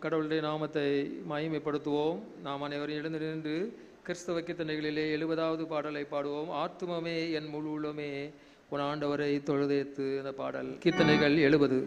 கடவுளுடைய நாமத்தை மகிமைப்படுத்துவோம். நாம் அனைவரும் எழுந்து நின்று கிறிஸ்தவ கீர்த்தனைகளிலே எழுபதாவது பாடலை பாடுவோம். ஆத்துமமே என் முழு உள்ளமே உன் ஆண்டவரை தொழுதேத்து. அந்த பாடல் கீர்த்தனைகள் எழுபது.